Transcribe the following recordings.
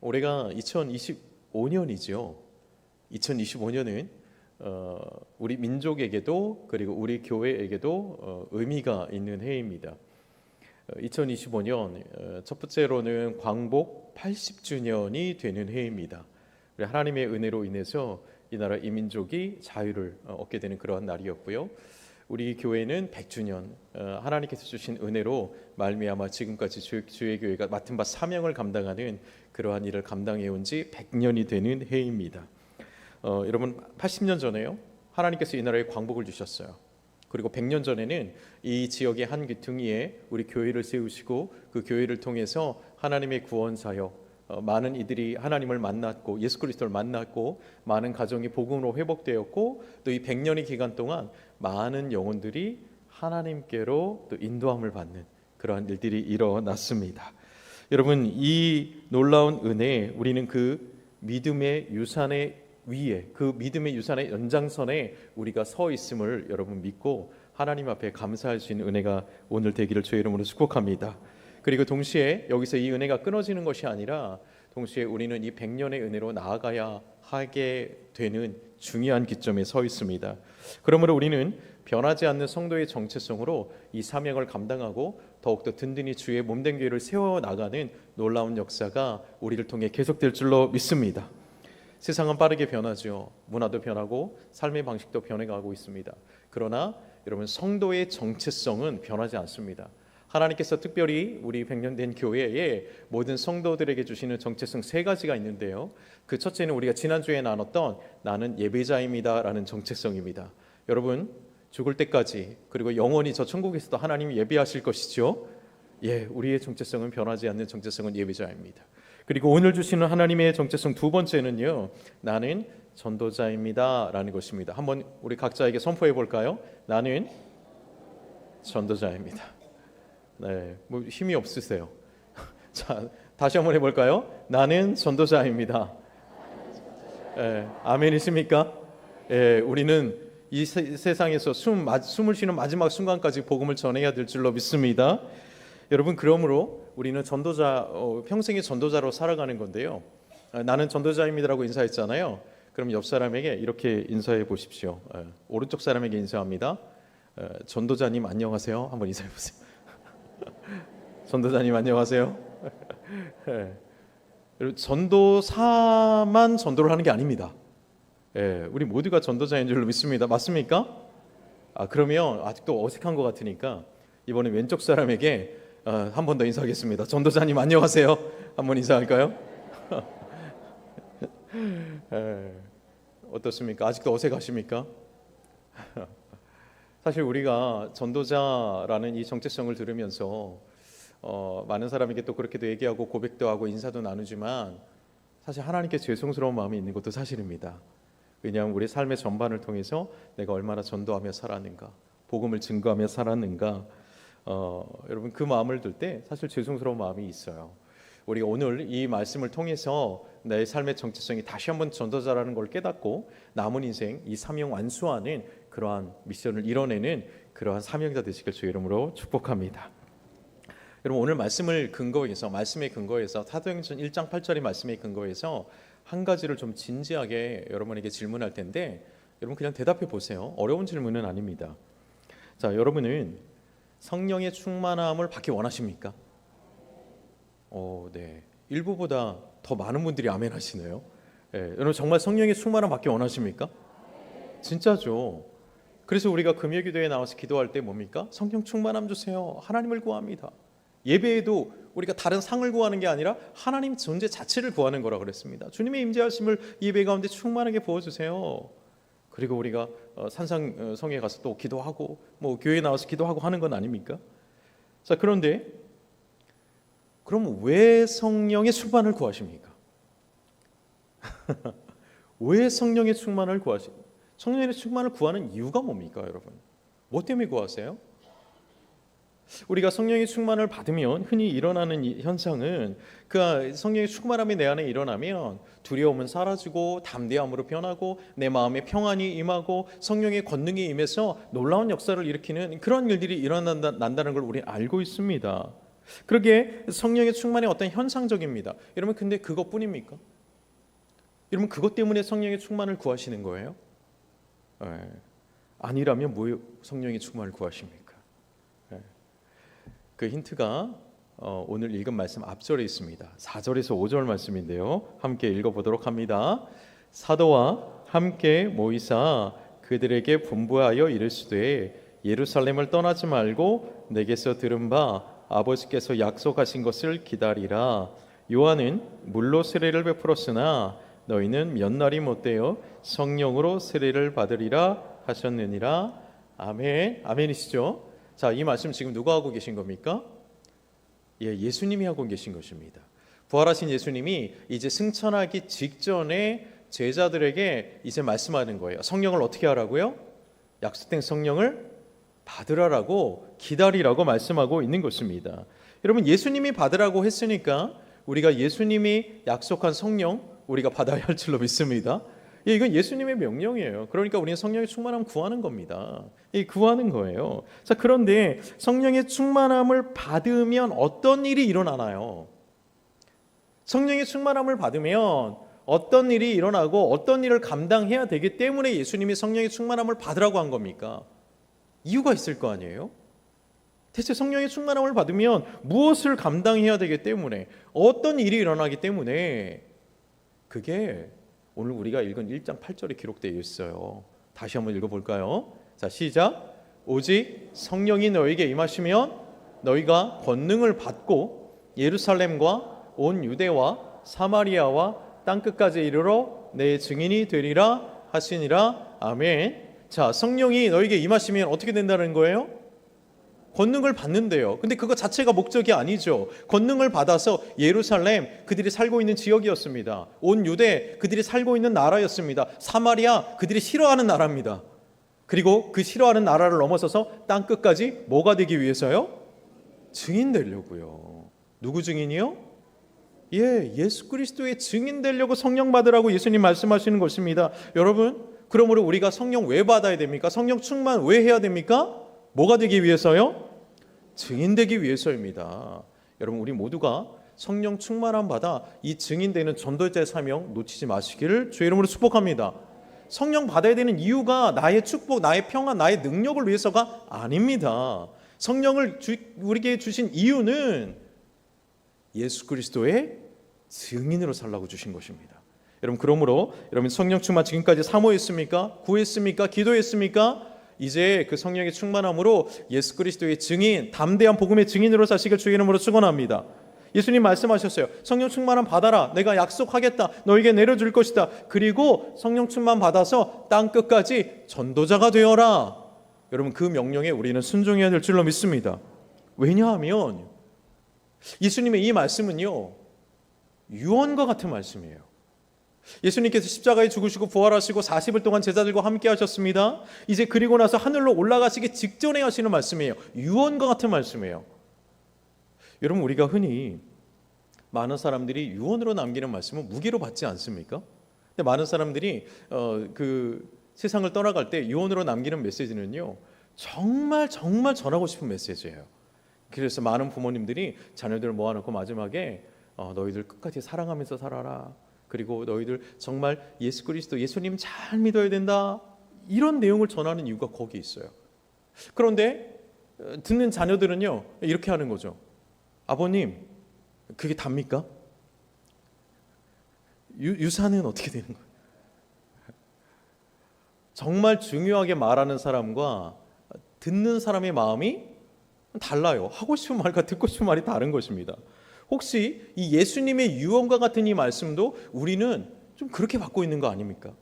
올해가 2025년이죠. 2025년은 어, 우리 민족에게도 그리고 우리 교회에게도 어, 의미가 있는 해입니다. 2025년 어, 첫 번째로는 광복 80주년이 되는 해입니다. 우리 하나님의 은혜로 인해서 이 나라 이민족이 자유를 어, 얻게 되는 그러한 날이었고요. 우리 교회는 100주년 어, 하나님께서 주신 은혜로 말미암아 지금까지 주, 주의 교회가 맡은 바 사명을 감당하는 그러한 일을 감당해 온 지 100년이 되는 해입니다. 어, 여러분 80년 전에요. 하나님께서 이 나라에 광복을 주셨어요. 그리고 100년 전에는 이 지역의 한 귀퉁이에 우리 교회를 세우시고 그 교회를 통해서 하나님의 구원 사역 어, 많은 이들이 하나님을 만났고 예수 그리스도를 만났고 많은 가정이 복음으로 회복되었고 또 이 100년의 기간 동안 많은 영혼들이 하나님께로 또 인도함을 받는 그러한 일들이 일어났습니다. 여러분 이 놀라운 은혜 우리는 그 믿음의 유산의 위에 그 믿음의 유산의 연장선에 우리가 서 있음을 여러분 믿고 하나님 앞에 감사할 수 있는 은혜가 오늘 되기를 주의 이름으로 축복합니다. 그리고 동시에 여기서 이 은혜가 끊어지는 것이 아니라 동시에 우리는 이 백년의 은혜로 나아가야 하게 되는 중요한 기점에 서 있습니다. 그러므로 우리는 변하지 않는 성도의 정체성으로 이 사명을 감당하고 더욱더 든든히 주의 몸된 교회를 세워 나가는 놀라운 역사가 우리를 통해 계속될 줄로 믿습니다. 세상은 빠르게 변하죠. 문화도 변하고 삶의 방식도 변해가고 있습니다. 그러나 여러분 성도의 정체성은 변하지 않습니다. 하나님께서 특별히 우리 백년된 교회에 모든 성도들에게 주시는 정체성 세 가지가 있는데요. 그 첫째는 우리가 지난주에 나눴던 나는 예배자입니다라는 정체성입니다. 여러분 죽을 때까지 그리고 영원히 저 천국에서도 하나님이 예배하실 것이죠. 예, 우리의 정체성은 변하지 않는 정체성은 예배자입니다. 그리고 오늘 주시는 하나님의 정체성 두 번째는요. 나는 전도자입니다라는 것입니다. 한번 우리 각자에게 선포해 볼까요? 나는 전도자입니다. 네, 뭐 힘이 없으세요. 자, 다시 한번 해볼까요? 나는 전도자입니다. 예, 아멘이십니까? 예, 우리는 이 세, 세상에서 숨, 마, 숨을 쉬는 마지막 순간까지 복음을 전해야 될 줄로 믿습니다. 여러분 그러므로 우리는 전도자 어, 평생의 전도자로 살아가는 건데요. 아, 나는 전도자입니다라고 인사했잖아요. 그럼 옆 사람에게 이렇게 인사해 보십시오. 예, 오른쪽 사람에게 인사합니다. 예, 전도자님 안녕하세요. 한번 인사해 보세요. 전도자님 안녕하세요. 예, 전도사만 전도를 하는 게 아닙니다. 예, 우리 모두가 전도자인 줄로 믿습니다. 맞습니까? 아 그러면 아직도 어색한 것 같으니까 이번에 왼쪽 사람에게 어, 한번 더 인사하겠습니다. 전도자님 안녕하세요. 한번 인사할까요? 예, 어떻습니까? 아직도 어색하십니까? 사실 우리가 전도자라는 이 정체성을 들으면서 어, 많은 사람에게 또 그렇게도 얘기하고 고백도 하고 인사도 나누지만 사실 하나님께 죄송스러운 마음이 있는 것도 사실입니다. 왜냐하면 우리 삶의 전반을 통해서 내가 얼마나 전도하며 살았는가, 복음을 증거하며 살았는가, 어, 여러분 그 마음을 들 때 사실 죄송스러운 마음이 있어요. 우리가 오늘 이 말씀을 통해서 내 삶의 정체성이 다시 한번 전도자라는 걸 깨닫고 남은 인생 이 사명 완수하는 그러한 미션을 이뤄내는 그러한 사명자 되시길 주 이름으로 축복합니다. 여러분 오늘 말씀을 근거해서 말씀의 근거해서 사도행전 1장 8절의 말씀의 근거해서 한 가지를 좀 진지하게 여러분에게 질문할 텐데 여러분 그냥 대답해 보세요. 어려운 질문은 아닙니다. 자, 여러분은 성령의 충만함을 받기 원하십니까? 어, 네. 일부보다 더 많은 분들이 아멘 하시네요. 예, 여러분 정말 성령의 충만함 받기 원하십니까? 진짜죠. 그래서 우리가 금요 기도에 나와서 기도할 때 뭡니까? 성령 충만함 주세요. 하나님을 구합니다. 예배에도 우리가 다른 상을 구하는 게 아니라 하나님 존재 자체를 구하는 거라 그랬습니다. 주님의 임재하심을 예배 가운데 충만하게 부어 주세요. 그리고 우리가 어, 산상 어, 가서 또 기도하고 뭐 교회 나와서 기도하고 하는 건 아닙니까? 자, 그런데 그럼 왜 성령의 충만을 구하십니까? 왜 성령의 충만을 구하시? 성령의 충만을 구하는 이유가 뭡니까, 여러분? 뭐 때문에 구하세요? 우리가 성령의 충만을 받으면 흔히 일어나는 이 현상은 그 성령의 충만함이 내 안에 일어나면 두려움은 사라지고 담대함으로 변하고 내 마음에 평안이 임하고 성령의 권능이 임해서 놀라운 역사를 일으키는 그런 일들이 일어난다는 걸 우리 알고 있습니다. 그러게 성령의 충만이 어떤 현상적입니다. 여러분 근데 그것뿐입니까? 여러분 그것 때문에 성령의 충만을 구하시는 거예요? 예. 아니라면 뭐 성령의 충만을 구하십니까? 예. 그 힌트가 어, 오늘 읽은 말씀 앞절에 있습니다. 4절에서 5절 말씀인데요. 함께 읽어보도록 합니다. 사도와 함께 모이사 그들에게 분부하여 이르시되 예루살렘을 떠나지 말고 내게서 들은 바 아버지께서 약속하신 것을 기다리라. 요한은 물로 세례를 베풀었으나 너희는 몇 날이 못되어 성령으로 세례를 받으리라 하셨느니라. 아멘. 아멘이시죠? 자, 이 말씀 지금 누가 하고 계신 겁니까? 예, 예수님이 하고 계신 것입니다. 부활하신 예수님이 이제 승천하기 직전에 제자들에게 이제 말씀하는 거예요. 성령을 어떻게 하라고요? 약속된 성령을 받으라라고 기다리라고 말씀하고 있는 것입니다. 여러분 예수님이 받으라고 했으니까 우리가 예수님이 약속한 성령 우리가 받아야 할 줄로 믿습니다. 예, 이건 예수님의 명령이에요. 그러니까 우리는 성령의 충만함 구하는 겁니다. 이 구하는 거예요. 자, 그런데 성령의 충만함을 받으면 어떤 일이 일어나나요? 성령의 충만함을 받으면 어떤 일이 일어나고 어떤 일을 감당해야 되기 때문에 예수님이 성령의 충만함을 받으라고 한 겁니까? 이유가 있을 거 아니에요? 대체 성령의 충만함을 받으면 무엇을 감당해야 되기 때문에 어떤 일이 일어나기 때문에 그게 오늘 우리가 읽은 1장 8절에 기록되어 있어요. 다시 한번 읽어볼까요? 자 시작. 오직 성령이 너에게 임하시면 너희가 권능을 받고 예루살렘과 온 유대와 사마리아와 땅 끝까지 이르러 내 증인이 되리라 하시니라. 아멘. 자 성령이 너에게 임하시면 어떻게 된다는 거예요? 권능을 받는데요. 근데 그거 자체가 목적이 아니죠. 권능을 받아서 예루살렘 그들이 살고 있는 지역이었습니다. 온 유대 그들이 살고 있는 나라였습니다. 사마리아 그들이 싫어하는 나라입니다. 그리고 그 싫어하는 나라를 넘어서서 땅 끝까지 뭐가 되기 위해서요? 증인 되려고요. 누구 증인이요? 예, 예수 그리스도의 증인 되려고 성령 받으라고 예수님 말씀하시는 것입니다. 여러분, 그러므로 우리가 성령 왜 받아야 됩니까? 성령 충만 왜 해야 됩니까? 뭐가 되기 위해서요? 증인되기 위해서입니다. 여러분 우리 모두가 성령 충만함 받아 이 증인되는 전도자의 사명 놓치지 마시기를 주의 이름으로 축복합니다. 성령 받아야 되는 이유가 나의 축복, 나의 평안, 나의 능력을 위해서가 아닙니다. 성령을 주, 우리에게 주신 이유는 예수 그리스도의 증인으로 살라고 주신 것입니다. 여러분 그러므로 여러분 성령 충만 지금까지 사모했습니까? 구했습니까? 기도했습니까? 이제 그 성령의 충만함으로 예수 그리스도의 증인, 담대한 복음의 증인으로 사시길 주의 이름으로 축원합니다. 예수님 말씀하셨어요. 성령 충만함 받아라. 내가 약속하겠다. 너에게 내려줄 것이다. 그리고 성령 충만 받아서 땅 끝까지 전도자가 되어라. 여러분 그 명령에 우리는 순종해야 될 줄로 믿습니다. 왜냐하면 예수님의 이 말씀은요 유언과 같은 말씀이에요. 예수님께서 십자가에 죽으시고 부활하시고 40일 동안 제자들과 함께 하셨습니다. 이제 그리고 나서 하늘로 올라가시기 직전에 하시는 말씀이에요. 유언과 같은 말씀이에요. 여러분 우리가 흔히 많은 사람들이 유언으로 남기는 말씀은 무기로 받지 않습니까? 근데 많은 사람들이 어, 그 세상을 떠나갈 때 유언으로 남기는 메시지는요 정말 정말 전하고 싶은 메시지예요. 그래서 많은 부모님들이 자녀들을 모아놓고 마지막에 어, 너희들 끝까지 사랑하면서 살아라. 그리고 너희들 정말 예수 그리스도 예수님 잘 믿어야 된다. 이런 내용을 전하는 이유가 거기 있어요. 그런데 어, 듣는 자녀들은요 이렇게 하는 거죠. 아버님 그게 답니까? 유, 유산은 어떻게 되는 거예요? 정말 중요하게 말하는 사람과 듣는 사람의 마음이 달라요. 하고 싶은 말과 듣고 싶은 말이 다른 것입니다. 혹시 이 예수님의 유언과 같은 이 말씀도 우리는 좀 그렇게 받고 있는 거 아닙니까?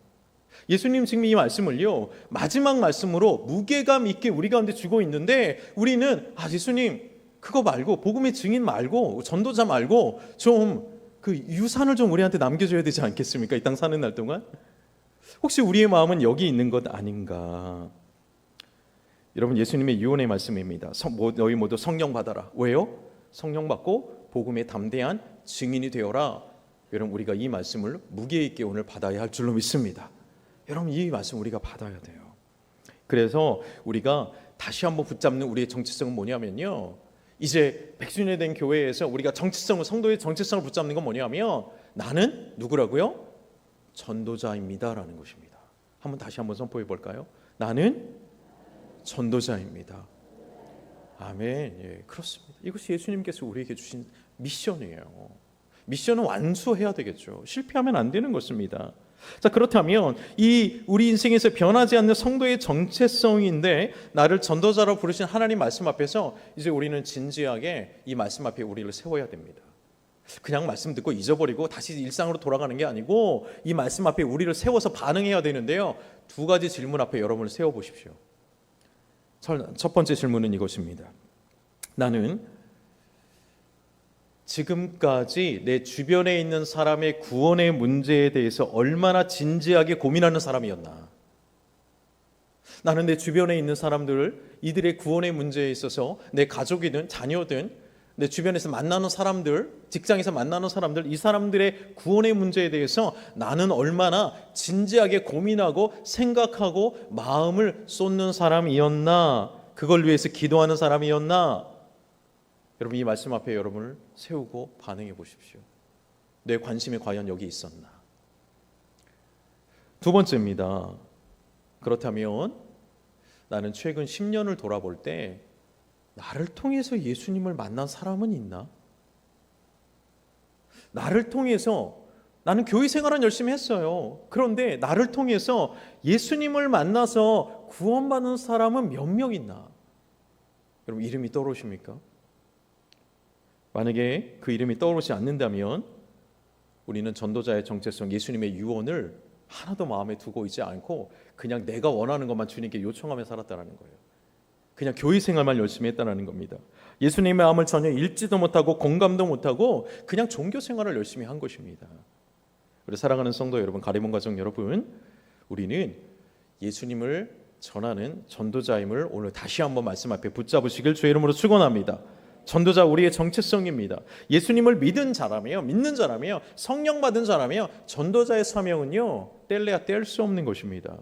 예수님 지금 이 말씀을요 마지막 말씀으로 무게감 있게 우리 가운데 주고 있는데 우리는 아 예수님 그거 말고 복음의 증인 말고 전도자 말고 좀 그 유산을 좀 우리한테 남겨줘야 되지 않겠습니까? 이 땅 사는 날 동안 혹시 우리의 마음은 여기 있는 것 아닌가? 여러분 예수님의 유언의 말씀입니다. 성, 뭐, 너희 모두 성령 받아라. 왜요? 성령 받고 복음의 담대한 증인이 되어라. 여러분 우리가 이 말씀을 무게 있게 오늘 받아야 할 줄로 믿습니다. 여러분 이 말씀 우리가 받아야 돼요. 그래서 우리가 다시 한번 붙잡는 우리의 정체성은 뭐냐면요. 이제 백주년이 된 교회에서 우리가 정체성을 성도의 정체성을 붙잡는 건 뭐냐면 나는 누구라고요? 전도자입니다라는 것입니다. 한번 다시 한번 선포해 볼까요? 나는 전도자입니다. 아멘. 예, 그렇습니다. 이것이 예수님께서 우리에게 주신 미션이에요. 미션은 완수해야 되겠죠. 실패하면 안 되는 것입니다. 자, 그렇다면 이 우리 인생에서 변하지 않는 성도의 정체성인데 나를 전도자로 부르신 하나님 말씀 앞에서 이제 우리는 진지하게 이 말씀 앞에 우리를 세워야 됩니다. 그냥 말씀 듣고 잊어버리고 다시 일상으로 돌아가는 게 아니고 이 말씀 앞에 우리를 세워서 반응해야 되는데요. 두 가지 질문 앞에 여러분을 세워 보십시오. 첫 번째 질문은 이것입니다. 나는 지금까지 내 주변에 있는 사람의 구원의 문제에 대해서 얼마나 진지하게 고민하는 사람이었나? 나는 내 주변에 있는 사람들을 이들의 구원의 문제에 있어서 내 가족이든 자녀든 내 주변에서 만나는 사람들, 직장에서 만나는 사람들, 이 사람들의 구원의 문제에 대해서 나는 얼마나 진지하게 고민하고 생각하고 마음을 쏟는 사람이었나? 그걸 위해서 기도하는 사람이었나? 여러분 이 말씀 앞에 여러분을 세우고 반응해 보십시오. 내 관심이 과연 여기 있었나? 두 번째입니다. 그렇다면 나는 최근 10년을 돌아볼 때 나를 통해서 예수님을 만난 사람은 있나? 나를 통해서 나는 교회 생활은 열심히 했어요. 그런데 나를 통해서 예수님을 만나서 구원받는 사람은 몇 명 있나? 여러분 이름이 떠오르십니까? 만약에 그 이름이 떠오르지 않는다면 우리는 전도자의 정체성, 예수님의 유언을 하나도 마음에 두고 있지 않고 그냥 내가 원하는 것만 주님께 요청하며 살았다는 거예요. 그냥 교회 생활만 열심히 했다는 겁니다. 예수님의 마음을 전혀 읽지도 못하고 공감도 못하고 그냥 종교 생활을 열심히 한 것입니다. 우리 사랑하는 성도 여러분, 가리몬 가정 여러분, 우리는 예수님을 전하는 전도자임을 오늘 다시 한번 말씀 앞에 붙잡으시길 주의 이름으로 축원합니다. 전도자 우리의 정체성입니다. 예수님을 믿은 자라며 믿는 자라며 성령 받은 자라며 전도자의 사명은요 뗄래야 뗄 수 없는 것입니다.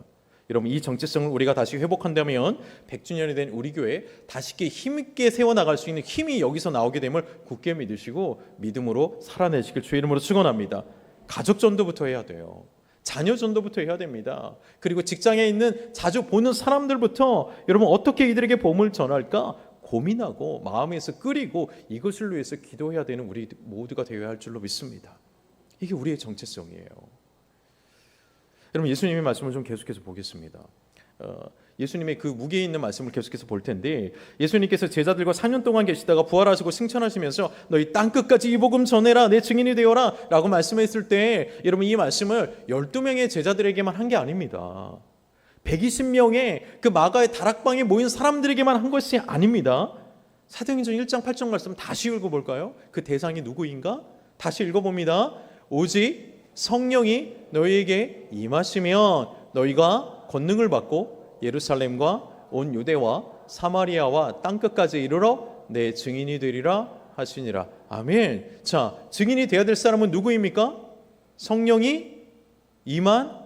여러분 이 정체성을 우리가 다시 회복한다면 100주년이 된 우리 교회 다시게 힘있게 세워나갈 수 있는 힘이 여기서 나오게 됨을 굳게 믿으시고 믿음으로 살아내시길 주의 이름으로 축원합니다. 가족 전도부터 해야 돼요. 자녀 전도부터 해야 됩니다. 그리고 직장에 있는 자주 보는 사람들부터 여러분 어떻게 이들에게 복음을 전할까 고민하고 마음에서 끓이고 이것을 위해서 기도해야 되는 우리 모두가 되어야 할 줄로 믿습니다. 이게 우리의 정체성이에요. 여러분 예수님의 말씀을 좀 계속해서 보겠습니다. 어, 예수님의 그 무게에 있는 말씀을 계속해서 볼 텐데 예수님께서 제자들과 4년 동안 계시다가 부활하시고 승천하시면서 너희 땅 끝까지 이 복음 전해라 내 증인이 되어라라고 말씀했을 때 여러분 이 말씀을 12명의 제자들에게만 한 게 아닙니다. 120명의 그 마가의 다락방에 모인 사람들에게만 한 것이 아닙니다. 사도행전 1장 8절 말씀 다시 읽어볼까요? 그 대상이 누구인가? 다시 읽어봅니다. 오직 성령이 너희에게 임하시면 너희가 권능을 받고 예루살렘과 온 유대와 사마리아와 땅 끝까지 이르러 내 증인이 되리라 하시니라. 아멘. 자, 증인이 되어야 될 사람은 누구입니까? 성령이 임한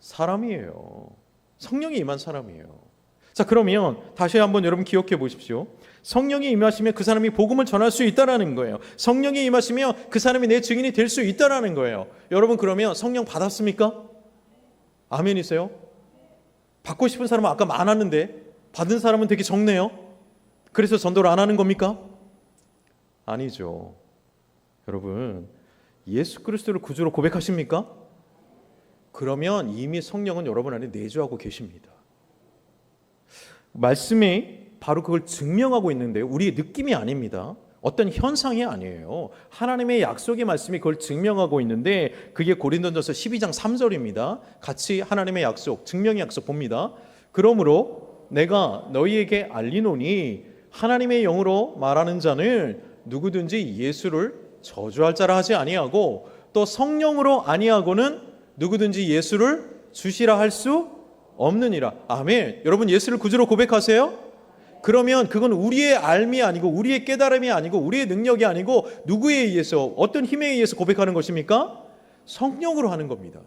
사람이에요. 성령이 임한 사람이에요. 자, 그러면 다시 한번 여러분 기억해 보십시오. 성령이 임하시면 그 사람이 복음을 전할 수 있다라는 거예요. 성령이 임하시면 그 사람이 내 증인이 될 수 있다라는 거예요. 여러분 그러면 성령 받았습니까? 아멘이세요? 받고 싶은 사람은 아까 많았는데 받은 사람은 되게 적네요. 그래서 전도를 안 하는 겁니까? 아니죠. 여러분 예수 그리스도를 구주로 고백하십니까? 그러면 이미 성령은 여러분 안에 내주하고 계십니다. 말씀이 바로 그걸 증명하고 있는데 우리의 느낌이 아닙니다. 어떤 현상이 아니에요. 하나님의 약속의 말씀이 그걸 증명하고 있는데 그게 고린도전서 12장 3절입니다. 같이 하나님의 약속, 증명의 약속 봅니다. 그러므로 내가 너희에게 알리노니 하나님의 영으로 말하는 자는 누구든지 예수를 저주할 자라 하지 아니하고 또 성령으로 아니하고는 누구든지 예수를 주시라 할 수 없느니라. 아멘. 여러분 예수를 구주로 고백하세요? 그러면 그건 우리의 알미 아니고 우리의 깨달음이 아니고 우리의 능력이 아니고 누구에 의해서 어떤 힘에 의해서 고백하는 것입니까? 성령으로 하는 겁니다.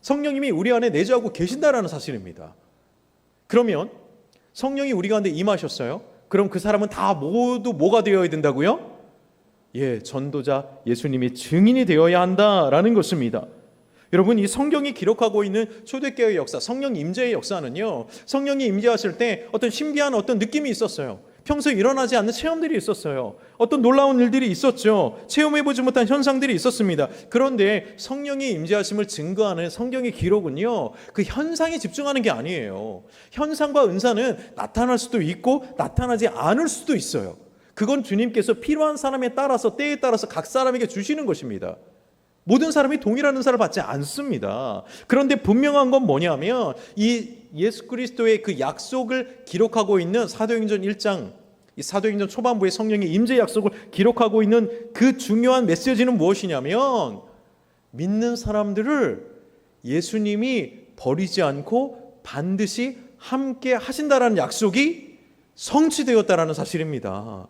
성령님이 우리 안에 내주하고 계신다라는 사실입니다. 그러면 성령이 우리 가운데 임하셨어요. 그럼 그 사람은 다 모두 뭐가 되어야 된다고요? 예, 전도자 예수님이 증인이 되어야 한다라는 것입니다. 여러분 이 성경이 기록하고 있는 초대교회의 역사, 성령 임재의 역사는요. 성령이 임재하실 때 어떤 신비한 어떤 느낌이 있었어요. 평소에 일어나지 않는 체험들이 있었어요. 어떤 놀라운 일들이 있었죠. 체험해보지 못한 현상들이 있었습니다. 그런데 성령이 임재하심을 증거하는 성경의 기록은요, 그 현상에 집중하는 게 아니에요. 현상과 은사는 나타날 수도 있고 나타나지 않을 수도 있어요. 그건 주님께서 필요한 사람에 따라서 때에 따라서 각 사람에게 주시는 것입니다. 모든 사람이 동일한 은사를 받지 않습니다. 그런데 분명한 건 뭐냐면 이 예수 그리스도의 그 약속을 기록하고 있는 사도행전 1장 이 사도행전 초반부의 성령의 임재 약속을 기록하고 있는 그 중요한 메시지는 무엇이냐면 믿는 사람들을 예수님이 버리지 않고 반드시 함께 하신다라는 약속이 성취되었다라는 사실입니다.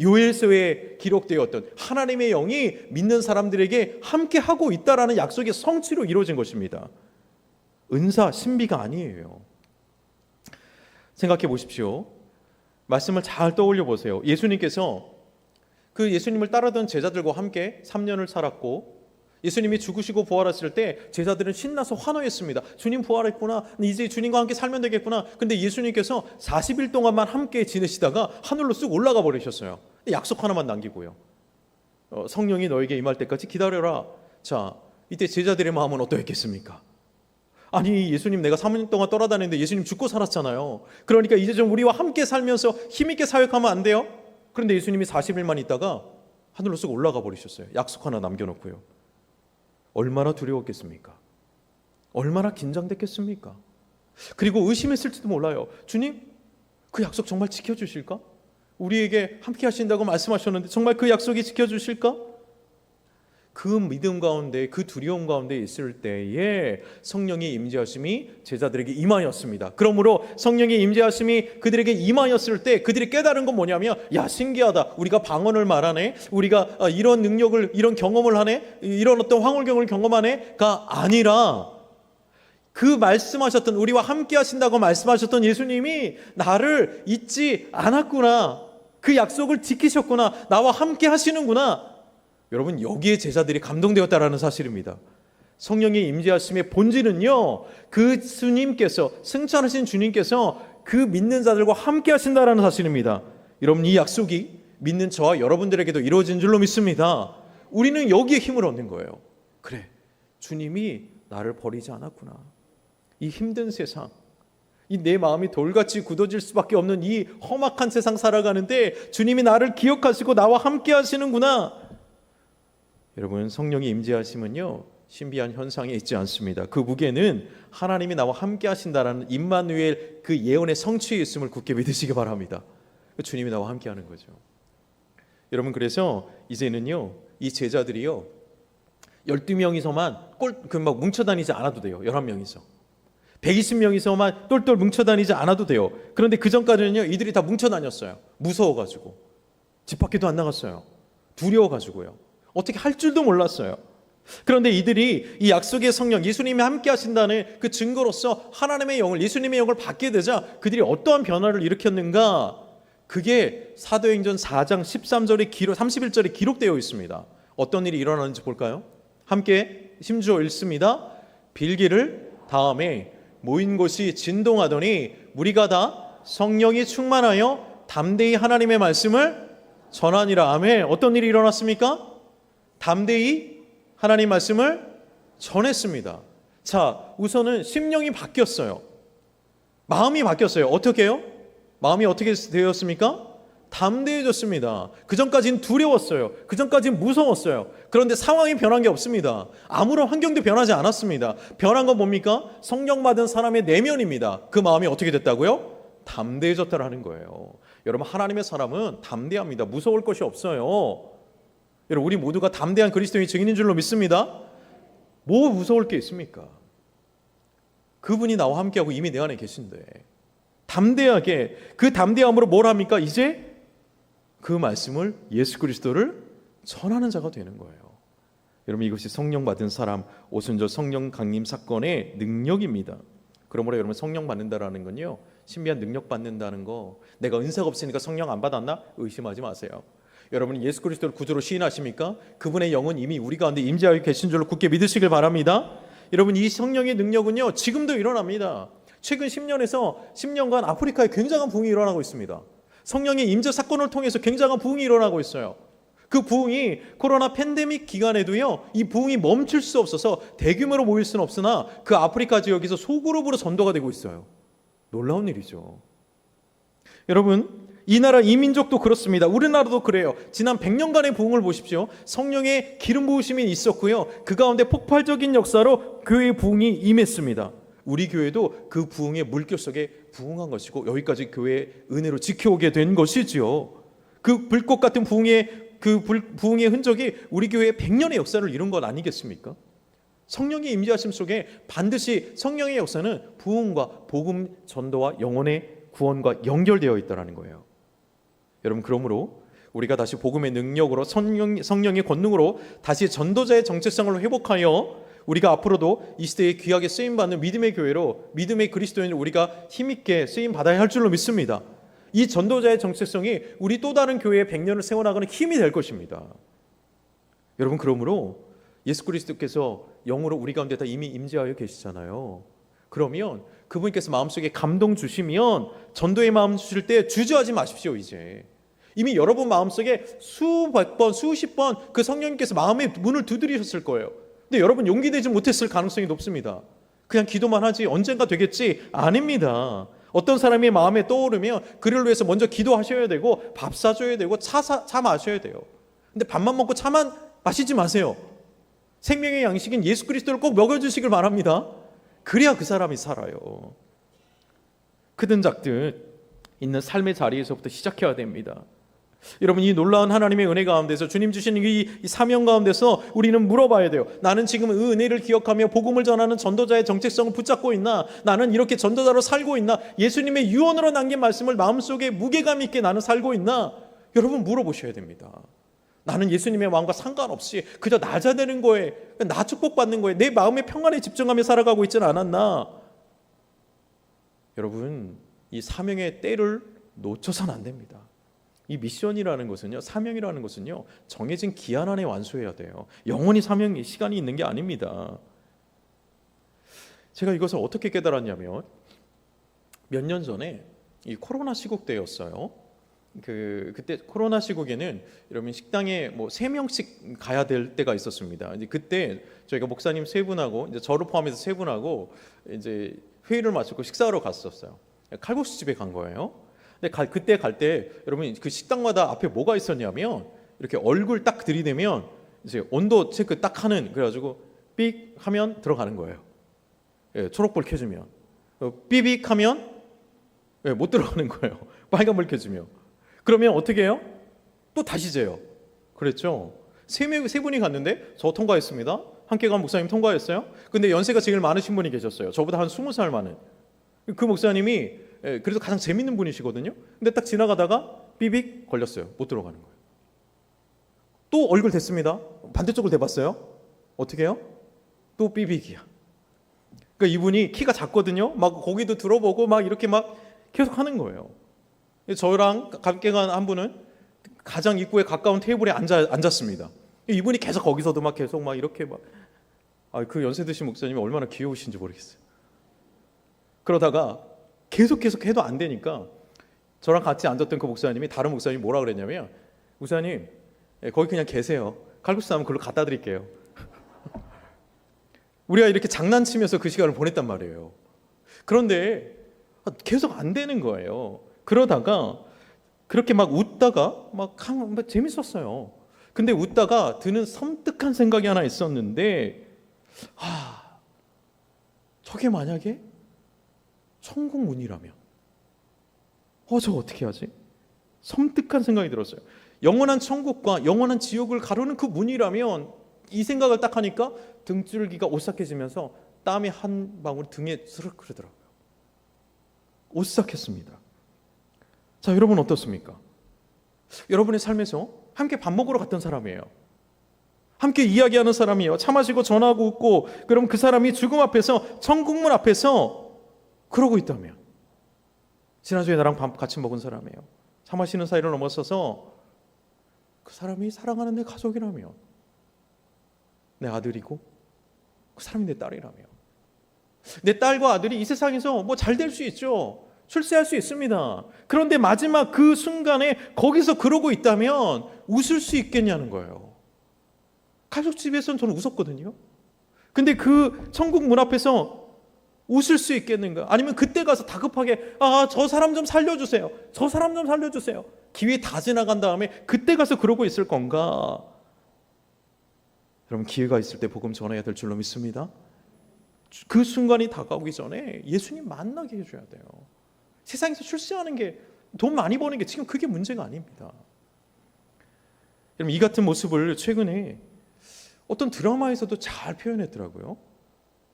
요엘서에 기록되었던 하나님의 영이 믿는 사람들에게 함께 하고 있다라는 약속의 성취로 이루어진 것입니다. 은사 신비가 아니에요. 생각해 보십시오. 말씀을 잘 떠올려 보세요. 예수님께서 그 예수님을 따르던 제자들과 함께 3년을 살았고 예수님이 죽으시고 부활하실 때 제자들은 신나서 환호했습니다. 주님 부활했구나. 이제 주님과 함께 살면 되겠구나. 근데 예수님께서 40일 동안만 함께 지내시다가 하늘로 쑥 올라가 버리셨어요. 약속 하나만 남기고요. 어, 성령이 너에게 임할 때까지 기다려라. 자, 이때 제자들의 마음은 어떠했겠습니까? 아니 예수님 내가 3년 동안 떠나다녔는데 예수님 죽고 살았잖아요. 그러니까 이제 좀 우리와 함께 살면서 힘있게 사역하면 안 돼요? 그런데 예수님이 40일만 있다가 하늘로 쑥 올라가 버리셨어요. 약속 하나 남겨놓고요. 얼마나 두려웠겠습니까? 얼마나 긴장됐겠습니까? 그리고 의심했을지도 몰라요. 주님, 그 약속 정말 지켜주실까? 우리에게 함께 하신다고 말씀하셨는데 정말 그 약속이 지켜주실까? 그 믿음 가운데 그 두려움 가운데 있을 때에 성령의 임재하심이 제자들에게 임하였습니다. 그러므로 성령의 임재하심이 그들에게 임하였을 때 그들이 깨달은 건 뭐냐면 야 신기하다. 우리가 방언을 말하네. 우리가 아, 이런 능력을 이런 경험을 하네. 이런 어떤 황홀경을 경험하네가 아니라 그 말씀하셨던 우리와 함께 하신다고 말씀하셨던 예수님이 나를 잊지 않았구나. 그 약속을 지키셨구나. 나와 함께 하시는구나. 여러분 여기에 제자들이 감동되었다라는 사실입니다. 성령의 임재하심의 본질은요. 그 주님께서 승천하신 주님께서 그 믿는 자들과 함께 하신다라는 사실입니다. 여러분 이 약속이 믿는 저와 여러분들에게도 이루어진 줄로 믿습니다. 우리는 여기에 힘을 얻는 거예요. 그래. 주님이 나를 버리지 않았구나. 이 힘든 세상 이 내 마음이 돌같이 굳어질 수밖에 없는 이 험악한 세상 살아가는데 주님이 나를 기억하시고 나와 함께 하시는구나. 여러분 성령의 임재하심은요 신비한 현상에 있지 않습니다. 그 무게는 하나님이 나와 함께 하신다라는 임마누엘 그 예언의 성취에 있음을 굳게 믿으시기 바랍니다. 주님이 나와 함께 하는 거죠. 여러분 그래서 이제는요 이 제자들이요 12명이서만 꼴그막 뭉쳐 다니지 않아도 돼요. 11명이서. 120명이서만 똘똘 뭉쳐 다니지 않아도 돼요. 그런데 그 전까지는요 이들이 다 뭉쳐 다녔어요. 무서워 가지고. 집 밖에도 안 나갔어요. 두려워 가지고요. 어떻게 할 줄도 몰랐어요. 그런데 이들이 이 약속의 성령 예수님이 함께 하신다는 그 증거로서 하나님의 영을 예수님의 영을 받게 되자 그들이 어떠한 변화를 일으켰는가? 그게 사도행전 4장 13절에 기록 31절에 기록되어 있습니다. 어떤 일이 일어나는지 볼까요? 함께 심주어 읽습니다. 빌기를 다음에 모인 곳이 진동하더니 무리가 다 성령이 충만하여 담대히 하나님의 말씀을 전하니라. 아멘. 어떤 일이 일어났습니까? 담대히 하나님 말씀을 전했습니다. 자, 우선은 심령이 바뀌었어요. 마음이 바뀌었어요. 어떻게요? 마음이 어떻게 되었습니까? 담대해졌습니다. 그 전까지는 두려웠어요. 그 전까지는 무서웠어요. 그런데 상황이 변한 게 없습니다. 아무런 환경도 변하지 않았습니다. 변한 건 뭡니까? 성령 받은 사람의 내면입니다. 그 마음이 어떻게 됐다고요? 담대해졌다라는 거예요. 여러분 하나님의 사람은 담대합니다. 무서울 것이 없어요. 여러분 우리 모두가 담대한 그리스도인 증인인 줄로 믿습니다. 뭐 무서울 게 있습니까? 그분이 나와 함께하고 이미 내 안에 계신데 담대하게 그 담대함으로 뭘 합니까? 이제 그 말씀을 예수 그리스도를 전하는 자가 되는 거예요. 여러분 이것이 성령 받은 사람 오순절 성령 강림 사건의 능력입니다. 그러므로 여러분 성령 받는다라는 건요 신비한 능력 받는다는 거 내가 은사가 없으니까 성령 안 받았나 의심하지 마세요. 여러분 예수 그리스도를 구주로 시인하십니까? 그분의 영은 이미 우리 가운데 임재하여 계신 줄로 굳게 믿으시길 바랍니다. 여러분 이 성령의 능력은요 지금도 일어납니다. 최근 10년에서 10년간 아프리카에 굉장한 부흥이 일어나고 있습니다. 성령의 임재 사건을 통해서 굉장한 부흥이 일어나고 있어요. 그 부흥이 코로나 팬데믹 기간에도요, 이 부흥이 멈출 수 없어서 대규모로 모일 수는 없으나 그 아프리카 지역에서 소그룹으로 전도가 되고 있어요. 놀라운 일이죠. 여러분, 이 나라 이 민족도 그렇습니다. 우리나라도 그래요. 지난 100년간의 부흥을 보십시오. 성령의 기름 부으심이 있었고요. 그 가운데 폭발적인 역사로 교회의 부흥이 임했습니다. 우리 교회도 그 부흥의 물결 속에 부흥한 것이고 여기까지 교회의 은혜로 지켜오게 된 것이지요. 그 불꽃 같은 부흥의 그 불- 부흥의 흔적이 우리 교회의 100년의 역사를 이룬 것 아니겠습니까? 성령의 임재하심 속에 반드시 성령의 역사는 부흥과 복음 전도와 영혼의 구원과 연결되어 있다라는 거예요. 여러분 그러므로 우리가 다시 복음의 능력으로 성령, 성령의 권능으로 다시 전도자의 정체성을 회복하여 우리가 앞으로도 이 시대에 귀하게 쓰임 받는 믿음의 교회로 믿음의 그리스도인을 우리가 힘있게 쓰임 받아야 할 줄로 믿습니다. 이 전도자의 정체성이 우리 또 다른 교회의 100년을 세워나가는 힘이 될 것입니다. 여러분 그러므로 예수 그리스도께서 영으로 우리 가운데 다 이미 임재하여 계시잖아요. 그러면 그분께서 마음속에 감동 주시면 전도의 마음 주실 때 주저하지 마십시오 이제. 이미 여러분 마음속에 수백 번, 수십 번 그 성령님께서 마음의 문을 두드리셨을 거예요. 근데 여러분 용기 내지 못했을 가능성이 높습니다. 그냥 기도만 하지 언젠가 되겠지 아닙니다. 어떤 사람이 마음에 떠오르면 그를 위해서 먼저 기도하셔야 되고 밥 사줘야 되고 차, 사, 차 마셔야 돼요. 근데 밥만 먹고 차만 마시지 마세요. 생명의 양식인 예수 그리스도를 꼭 먹여주시길 바랍니다. 그래야 그 사람이 살아요. 크든 작든 있는 삶의 자리에서부터 시작해야 됩니다. 여러분 이 놀라운 하나님의 은혜 가운데서 주님 주시는 이, 이 사명 가운데서 우리는 물어봐야 돼요. 나는 지금 그 은혜를 기억하며 복음을 전하는 전도자의 정체성을 붙잡고 있나? 나는 이렇게 전도자로 살고 있나? 예수님의 유언으로 남긴 말씀을 마음속에 무게감 있게 나는 살고 있나? 여러분 물어보셔야 됩니다. 나는 예수님의 마음과 상관없이 그저 낮아 되는 거에 나 축복받는 거에 내 마음의 평안에 집중하며 살아가고 있지는 않았나? 여러분 이 사명의 때를 놓쳐서는 안 됩니다. 이 미션이라는 것은요, 사명이라는 것은요, 정해진 기한 안에 완수해야 돼요. 영원히 사명이 시간이 있는 게 아닙니다. 제가 이것을 어떻게 깨달았냐면 몇 년 전에 이 코로나 시국 때였어요. 그 그때 코로나 시국에는 여러분 식당에 뭐 세 명씩 가야 될 때가 있었습니다. 이제 그때 저희가 목사님 세 분하고 이제 저를 포함해서 세 분하고 이제 회의를 마치고 식사하러 갔었어요. 칼국수 집에 간 거예요. 근데 갈, 그때 갈 때 여러분 그 식당마다 앞에 뭐가 있었냐면 이렇게 얼굴 딱 들이대면 이제 온도 체크 딱 하는 그래가지고 삑 하면 들어가는 거예요. 예, 초록불 켜주면 어, 삐빅 하면 예, 못 들어가는 거예요. 빨간불 켜주면 그러면 어떻게 해요? 또 다시 재요. 그랬죠. 세, 명, 세 분이 갔는데 저 통과했습니다. 함께 간 목사님 통과했어요. 근데 연세가 제일 많으신 분이 계셨어요. 저보다 한 스무 살 많은. 그 목사님이 예, 그래서 가장 재밌는 분이시거든요. 근데 딱 지나가다가 삐빅 걸렸어요. 못 들어가는 거예요. 또 얼굴 됐습니다. 반대쪽을 대봤어요. 어떻게 해요? 또 삐빅이야. 그러니까 이분이 키가 작거든요. 막 거기도 들어보고 막 이렇게 막 계속 하는 거예요. 저랑 함께 간 한 분은 가장 입구에 가까운 테이블에 앉아 앉았습니다. 이분이 계속 거기서도 막 계속 막 이렇게 막 아, 그 연세 드신 목사님이 얼마나 귀여우신지 모르겠어요. 그러다가 계속 계속 해도 안 되니까 저랑 같이 앉았던 그 목사님이 다른 목사님이 뭐라 그랬냐면 목사님 예, 거기 그냥 계세요. 칼국수 나면 그걸로 갖다 드릴게요. 우리가 이렇게 장난치면서 그 시간을 보냈단 말이에요. 그런데 계속 안 되는 거예요. 그러다가 그렇게 막 웃다가 막, 강- 막 재밌었어요. 근데 웃다가 드는 섬뜩한 생각이 하나 있었는데, 아, 저게 만약에 천국 문이라면, 어, 저 어떻게 하지? 섬뜩한 생각이 들었어요. 영원한 천국과 영원한 지옥을 가르는 그 문이라면 이 생각을 딱 하니까 등줄기가 오싹해지면서 땀이 한 방울 등에 스르륵 흐르더라고요. 오싹했습니다. 자, 여러분 어떻습니까? 여러분의 삶에서 함께 밥 먹으러 갔던 사람이에요. 함께 이야기하는 사람이에요. 차 마시고 전화하고 웃고 그럼 그 사람이 죽음 앞에서 천국문 앞에서 그러고 있다면 지난주에 나랑 밥 같이 먹은 사람이에요. 차 마시는 사이를 넘어서서 그 사람이 사랑하는 내 가족이라며 내 아들이고 그 사람이 내 딸이라며 내 딸과 아들이 이 세상에서 뭐 잘 될 수 있죠. 출세할 수 있습니다. 그런데 마지막 그 순간에 거기서 그러고 있다면 웃을 수 있겠냐는 거예요. 가족집에서는 저는 웃었거든요. 근데 그 천국 문 앞에서 웃을 수 있겠는가? 아니면 그때 가서 다급하게 아, 저 사람 좀 살려주세요. 저 사람 좀 살려주세요. 기회 다 지나간 다음에 그때 가서 그러고 있을 건가? 여러분 기회가 있을 때 복음 전해야 될 줄로 믿습니다. 그 순간이 다가오기 전에 예수님 만나게 해줘야 돼요. 세상에서 출세하는 게 돈 많이 버는 게 지금 그게 문제가 아닙니다. 여러분 이 같은 모습을 최근에 어떤 드라마에서도 잘 표현했더라고요.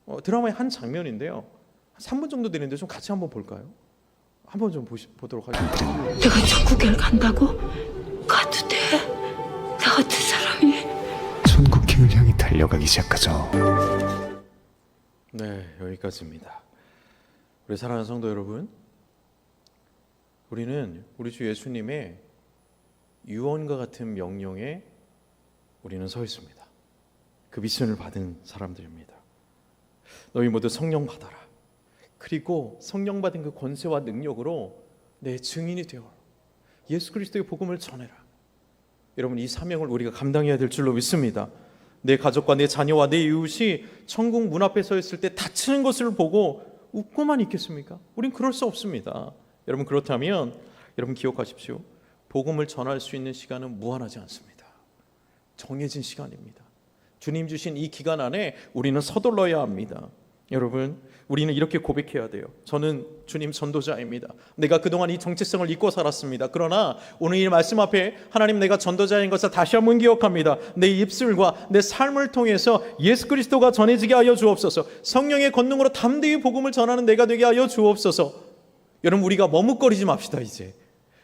어, 드라마의 한 장면인데요. 한 3분 정도 되는데 좀 같이 한번 볼까요? 한번 좀 보시, 보도록 하겠습니다. 내가 천국에 간다고? 가도 돼? 나 같은 사람이 천국행을 향해 달려가기 시작하죠. 네, 여기까지입니다. 우리 사랑하는 성도 여러분, 우리는 우리 주 예수님의 유언과 같은 명령에 우리는 서 있습니다. 그 미션을 받은 사람들입니다. 너희 모두 성령 받아라. 그리고 성령 받은 그 권세와 능력으로 내 증인이 되어 예수 그리스도의 복음을 전해라. 여러분 이 사명을 우리가 감당해야 될 줄로 믿습니다. 내 가족과 내 자녀와 내 이웃이 천국 문 앞에 서 있을 때 다치는 것을 보고 웃고만 있겠습니까? 우린 그럴 수 없습니다. 여러분 그렇다면 여러분 기억하십시오. 복음을 전할 수 있는 시간은 무한하지 않습니다. 정해진 시간입니다. 주님 주신 이 기간 안에 우리는 서둘러야 합니다. 여러분, 우리는 이렇게 고백해야 돼요. 저는 주님 전도자입니다. 내가 그동안 이 정체성을 잊고 살았습니다. 그러나 오늘 이 말씀 앞에 하나님 내가 전도자인 것을 다시 한번 기억합니다. 내 입술과 내 삶을 통해서 예수 그리스도가 전해지게 하여 주옵소서. 성령의 권능으로 담대히 복음을 전하는 내가 되게 하여 주옵소서. 여러분 우리가 머뭇거리지 맙시다 이제.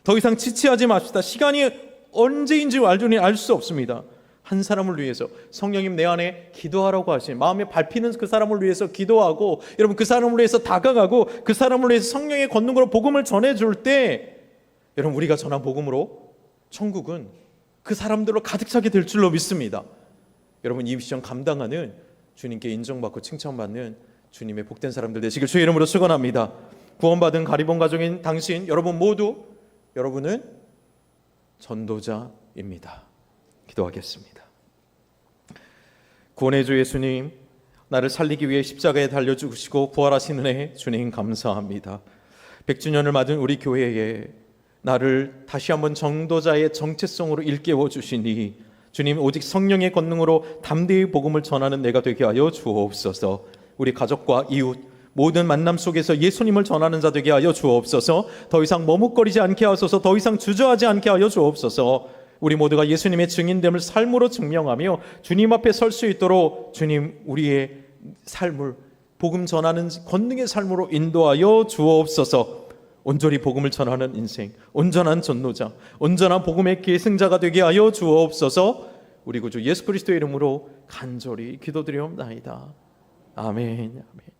더 이상 지체하지 맙시다. 시간이 언제인지 알주니 알수 없습니다. 한 사람을 위해서 성령님 내 안에 기도하라고 하신 마음에 밟히는 그 사람을 위해서 기도하고 여러분 그 사람을 위해서 다가가고 그 사람을 위해서 성령의 권능으로 복음을 전해 줄 때 여러분 우리가 전한 복음으로 천국은 그 사람들로 가득 차게 될 줄로 믿습니다. 여러분 이 미션 감당하는 주님께 인정받고 칭찬받는 주님의 복된 사람들 되시길 주의 이름으로 축원합니다. 구원받은 가리본 가족인 당신 여러분 모두 여러분은 전도자입니다. 기도하겠습니다. 구원의 주 예수님, 나를 살리기 위해 십자가에 달려 죽으시고 부활하신 은혜 주님 감사합니다. 100주년을 맞은 우리 교회에 나를 다시 한번 정도자의 정체성으로 일깨워 주시니 주님 오직 성령의 권능으로 담대히 복음을 전하는 내가 되게 하여 주옵소서. 우리 가족과 이웃 모든 만남 속에서 예수님을 전하는 자 되게 하여 주옵소서. 더 이상 머뭇거리지 않게 하소서. 더 이상 주저하지 않게 하여 주옵소서. 우리 모두가 예수님의 증인됨을 삶으로 증명하며 주님 앞에 설 수 있도록 주님 우리의 삶을 복음 전하는 권능의 삶으로 인도하여 주옵소서. 온전히 복음을 전하는 인생, 온전한 전노자, 온전한 복음의 계승자가 되게 하여 주옵소서. 우리 구주 예수 그리스도의 이름으로 간절히 기도드리옵나이다. 아멘. 아멘.